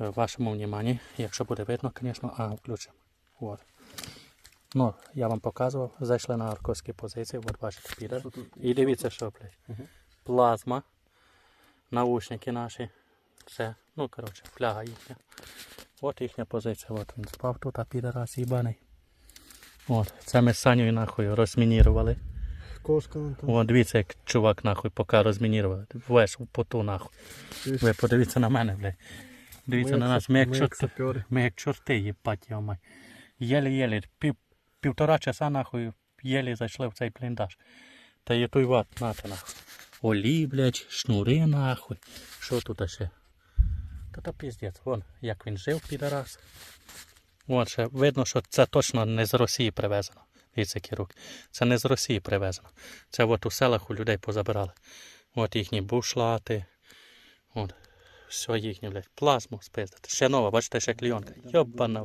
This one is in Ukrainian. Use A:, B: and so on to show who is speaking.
A: е, вашому вниманні, якщо буде видно, звісно, а включимо. От. Ну, я вам показував, зайшли на арковські позиції, от бачите
B: тут?
A: І дивіться, що, блядь. Плазма, наушники наші. Все, ну коротше, фляга їхня. От їхня позиція, от він спав тут, а підарас їбаний. От, це ми з Санєю нахуй розмінірували.
B: Кошка.
A: От дивіться, як чувак нахуй поки розмінірував. Весь в поту нахуй. Ви подивіться на мене, блядь. Дивіться
B: Ми
A: на нас, ми як
B: ми як сапери.
A: Ми як чорти, їбать йомай. Єлі-єлі, пів, півтора часа нахуй, єлі зайшли в цей бліндаж. Та є той ват, нате нахуй. Олі, блядь, шнури нахуй. Що тут ще? Та то піздець, вон, як він жив, підарас. Вон ще видно, що це точно не з Росії привезено. Дивіться, які руки. Це не з Росії привезено. Це от у селах у людей позабирали. От їхні бушлати. От. Все їхнє, блядь, плазму спиздити. Ще нова, бачите, ще клійонка. Йобана.